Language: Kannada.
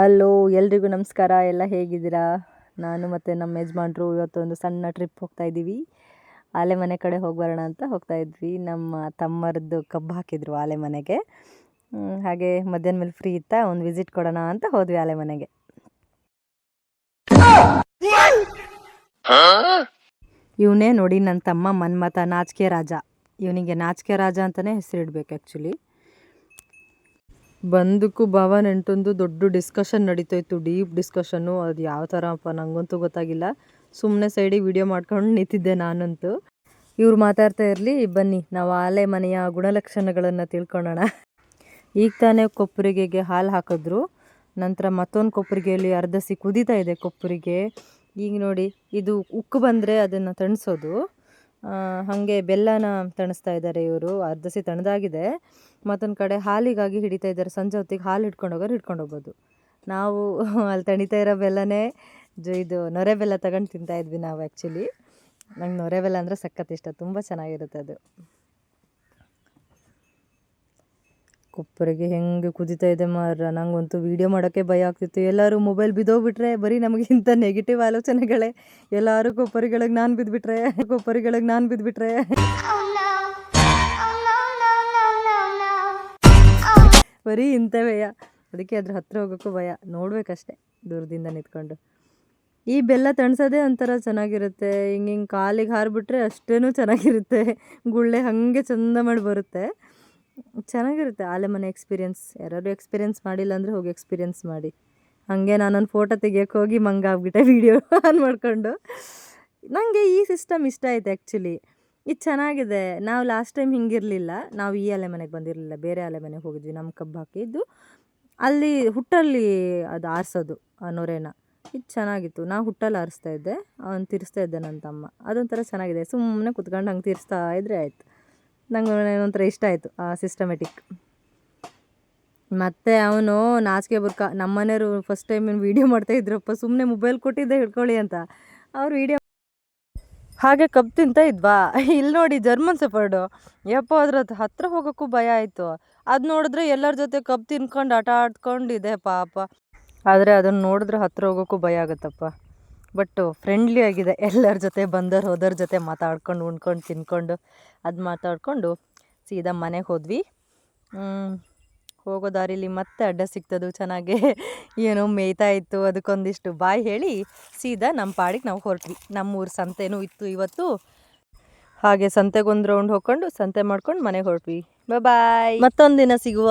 ಹಲೋ, ಎಲ್ರಿಗೂ ನಮಸ್ಕಾರ. ಎಲ್ಲ ಹೇಗಿದ್ದೀರಾ? ನಾನು ಮತ್ತು ನಮ್ಮ ಯಜಮಾನ್ರು ಇವತ್ತೊಂದು ಸಣ್ಣ ಟ್ರಿಪ್ ಹೋಗ್ತಾ ಇದ್ದೀವಿ. ಆಲೆ ಮನೆ ಕಡೆ ಹೋಗಿ ಬರೋಣ ಅಂತ ಹೋಗ್ತಾ ಇದ್ವಿ. ನಮ್ಮ ತಮ್ಮರದ್ದು ಕಬ್ಬು ಹಾಕಿದ್ರು ಆಲೆ ಮನೆಗೆ. ಹಾಗೆ ಮಧ್ಯಾಹ್ನ ಮೇಲೆ ಫ್ರೀ ಇತ್ತಾ, ಒಂದು ವಿಸಿಟ್ ಕೊಡೋಣ ಅಂತ ಹೋದ್ವಿ ಆಲೆ ಮನೆಗೆ. ಇವನೇ ನೋಡಿ ನನ್ನ ತಮ್ಮ ಮನ್ಮತ ನಾಚಿಕೆ ರಾಜ. ಇವನಿಗೆ ನಾಚಿಕೆ ರಾಜ ಅಂತಲೇ ಹೆಸರಿಡ್ಬೇಕು ಆ್ಯಕ್ಚುಲಿ ಬಂದಕ್ಕೂ ಭಾವ ನೆಂಟೊಂದು ದೊಡ್ಡ ಡಿಸ್ಕಷನ್ ನಡೀತೋಯ್ತು ಡೀಪ್ ಡಿಸ್ಕಷನ್ನು ಅದು ಯಾವ ಥರ ಅಪ್ಪ ನನಗಂತೂ ಗೊತ್ತಾಗಿಲ್ಲ ಸುಮ್ಮನೆ ಸೈಡಿಗೆ ವಿಡಿಯೋ ಮಾಡ್ಕೊಂಡು ನಿಂತಿದ್ದೆ ನಾನಂತೂ. ಇವ್ರು ಮಾತಾಡ್ತಾ ಇರಲಿ, ಬನ್ನಿ, ನಾವು ಆಲೆ ಮನೆಯ ಗುಣಲಕ್ಷಣಗಳನ್ನು ತಿಳ್ಕೊಳ್ಳೋಣ ಈಗ ತಾನೇ ಕೊಪ್ಪರಿಗೆಗೆ ಹಾಲು ಹಾಕಿದ್ರು. ನಂತರ ಮತ್ತೊಂದು ಕೊಪ್ಪರಿಗೆಯಲ್ಲಿ ಅರ್ಧಸಿ ಕುದೀತಾ ಇದೆ ಕೊಪ್ಪರಿಗೆ. ಈಗ ನೋಡಿ, ಇದು ಉಕ್ಕು ಬಂದರೆ ಅದನ್ನು ತಣಿಸೋದು ಹಾಗೆ ಬೆಲ್ಲನ ತಣಿಸ್ತಾ ಇದ್ದಾರೆ ಇವರು. ಅರ್ಧಸಿ ತಣ್ಣದಾಗಿದೆ ಮತ್ತೊಂದು ಕಡೆ ಹಾಲಿಗಾಗಿ ಹಿಡಿತಾ ಇದ್ದಾರೆ. ಸಂಜೆ ಹೊತ್ತಿಗೆ ಹಾಲು ಹಿಡ್ಕೊಂಡು ಹೋಗೋರು ಹಿಡ್ಕೊಂಡು ಹೋಗ್ಬೋದು. ನಾವು ಅಲ್ಲಿ ತಣಿತಾ ಇರೋ ಬೆಲ್ಲನೇ ಜ ಇದು ನೊರೆ ಬೆಲ್ಲ ತಗೊಂಡು ತಿಂತಾ ಇದ್ವಿ ನಾವು ಆ್ಯಕ್ಚುಲಿ ನಂಗೆ ನೊರೆ ಬೆಲ್ಲ ಅಂದರೆ ಸಖತ್ ಇಷ್ಟ. ತುಂಬ ಚೆನ್ನಾಗಿರುತ್ತೆ ಅದು. ಕೊಪ್ಪರಿಗೆ ಹೆಂಗೆ ಕುದಿತಾ ಇದೆ ಮಾರ ನಂಗಂತೂ ವೀಡಿಯೋ ಮಾಡೋಕ್ಕೆ ಭಯ ಆಗ್ತಿತ್ತು. ಎಲ್ಲರೂ ಮೊಬೈಲ್ ಬಿದ್ದೋಗ್ಬಿಟ್ರೆ ಬರೀ ನಮಗೆ ಇಂಥ ನೆಗೆಟಿವ್ ಆಲೋಚನೆಗಳೇ. ಎಲ್ಲರೂ ಕೊಪ್ಪರಿಗಳಿಗೆ ನಾನು ಬಿದ್ದುಬಿಟ್ರೆ ಕೊಪ್ಪರಿಗಳಿಗೆ ನಾನು ಬಿದ್ದುಬಿಟ್ರೆ ಬರೀ ಇಂಥವೆಯ ಅದಕ್ಕೆ ಅದ್ರ ಹತ್ರ ಹೋಗೋಕ್ಕೂ ಭಯ. ನೋಡಬೇಕಷ್ಟೆ ದೂರದಿಂದ ನಿಂತ್ಕೊಂಡು. ಈ ಬೆಲ್ಲ ತಣ್ಸೋದೇ ಒಂಥರ ಚೆನ್ನಾಗಿರುತ್ತೆ. ಹಿಂಗೆ ಹಿಂಗೆ ಕಾಲಿಗೆ ಹಾರಿಬಿಟ್ರೆ ಅಷ್ಟೇನೂ ಚೆನ್ನಾಗಿರುತ್ತೆ. ಗುಳ್ಳೆ ಹಾಗೆ ಚಂದ ಮಾಡಿ ಬರುತ್ತೆ. ಚೆನ್ನಾಗಿರುತ್ತೆ. ಆಲೆ ಮನೆ ಎಕ್ಸ್ಪೀರಿಯನ್ಸ್ ಯಾರು ಎಕ್ಸ್ಪೀರಿಯನ್ಸ್ ಮಾಡಿಲ್ಲ ಅಂದರೆ ಹೋಗಿ ಎಕ್ಸ್ಪೀರಿಯನ್ಸ್ ಮಾಡಿ. ಹಾಗೆ ನಾನೊಂದು ಫೋಟೋ ತೆಗಿಯೋಕೆ ಹೋಗಿ ಮಂಗ ಆಗ್ಬಿಟ್ಟೆ ವೀಡಿಯೋ ಆನ್ ಮಾಡಿಕೊಂಡು. ನನಗೆ ಈ ಸಿಸ್ಟಮ್ ಇಷ್ಟ ಆಯ್ತು ಆ್ಯಕ್ಚುಲಿ ಇದು ಚೆನ್ನಾಗಿದೆ. ನಾವು ಲಾಸ್ಟ್ ಟೈಮ್ ಹಿಂಗಿರಲಿಲ್ಲ. ನಾವು ಈ ಅಲೆ ಮನೆಗೆ ಬಂದಿರಲಿಲ್ಲ. ಬೇರೆ ಅಲೆ ಮನೆಗೆ ಹೋಗಿದ್ವಿ. ನಮ್ಮ ಕಬ್ಬು ಹಾಕಿದ್ದು. ಅಲ್ಲಿ ಹುಟ್ಟಲ್ಲಿ ಅದು ಆರಿಸೋದು ಆ ನೊರೆನ ಇದು ಚೆನ್ನಾಗಿತ್ತು. ನಾ ಹುಟ್ಟಲ್ಲಿ ಆರಿಸ್ತಾ ಇದ್ದೆ. ಅವ್ನು ತಿರ್ಸ್ತಾ ಇದ್ದೆ ನನ್ನ ತಮ್ಮ. ಅದೊಂಥರ ಚೆನ್ನಾಗಿದೆ. ಸುಮ್ಮನೆ ಕುತ್ಕೊಂಡು ಹಂಗೆ ತಿರ್ಸ್ತಾ ಇದ್ರೆ ಆಯಿತು. ನಂಗೆ ಒಂಥರ ಇಷ್ಟ ಆಯಿತು, ಆ ಸಿಸ್ಟಮೆಟಿಕ್ ಮತ್ತೆ ಅವನು ನಾಚಿಕೆ ಬುರ್ಕ ನಮ್ಮ ಮನೆಯವರು ಫಸ್ಟ್ ಟೈಮ್ ವೀಡಿಯೋ ಮಾಡ್ತಾ ಇದ್ರಪ್ಪ ಸುಮ್ಮನೆ ಮೊಬೈಲ್ ಕೊಟ್ಟಿದ್ದೆ ಹಿಡ್ಕೊಳ್ಳಿ ಅಂತ. ಅವ್ರು ವೀಡಿಯೋ ಹಾಗೆ ಕಬ್ ತಿಂತ ಇಲ್ಲಿ ನೋಡಿ ಜರ್ಮನ್ ಸೆಫರ್ಡು ಯಪ್ಪ, ಅದ್ರ ಹತ್ರ ಹೋಗೋಕ್ಕೂ ಭಯ ಆಯಿತು. ಅದು ನೋಡಿದ್ರೆ ಎಲ್ಲರ ಜೊತೆ ಕಬ್ ತಿನ್ಕೊಂಡು ಆಟ ಆಡ್ಕೊಂಡಿದೆ ಪಾಪ. ಆದರೆ ಅದನ್ನು ನೋಡಿದ್ರೆ ಹತ್ರ ಹೋಗೋಕ್ಕೂ ಭಯ ಆಗುತ್ತಪ್ಪ. ಬಟ್ ಫ್ರೆಂಡ್ಲಿ ಆಗಿದೆ. ಎಲ್ಲರ ಜೊತೆ ಬಂದವ್ರು ಹೋದವ್ರ ಜೊತೆ ಮಾತಾಡ್ಕೊಂಡು, ಉಣ್ಕೊಂಡು, ತಿನ್ಕೊಂಡು ಅದು ಮಾತಾಡಿಕೊಂಡು ಸೀದಾ ಮನೆಗೆ ಹೋದ್ವಿ. ಹೋಗೋ ದಾರಿಲಿ ಮತ್ತೆ ಅಡ್ಡ ಸಿಗ್ತದು, ಚೆನ್ನಾಗೆ ಏನೋ ಮೇಯ್ತಾ ಇತ್ತು ಅದಕ್ಕೊಂದಿಷ್ಟು. ಬಾಯ್ ಹೇಳಿ ಸೀದಾ ನಮ್ಮ ಪಾಡಿಗೆ ನಾವು ಹೊರಟ್ವಿ. ನಮ್ಮೂರು ಸಂತೆನೂ ಇತ್ತು ಇವತ್ತು. ಹಾಗೆ ಸಂತೆಗೊಂದು ರೌಂಡ್ ಹೋಗ್ಕೊಂಡು ಸಂತೆ ಮಾಡ್ಕೊಂಡು ಮನೆಗೆ ಹೊರಟ್ವಿ. ಬಾಯ್ ಮತ್ತೊಂದು ದಿನ ಸಿಗುವ.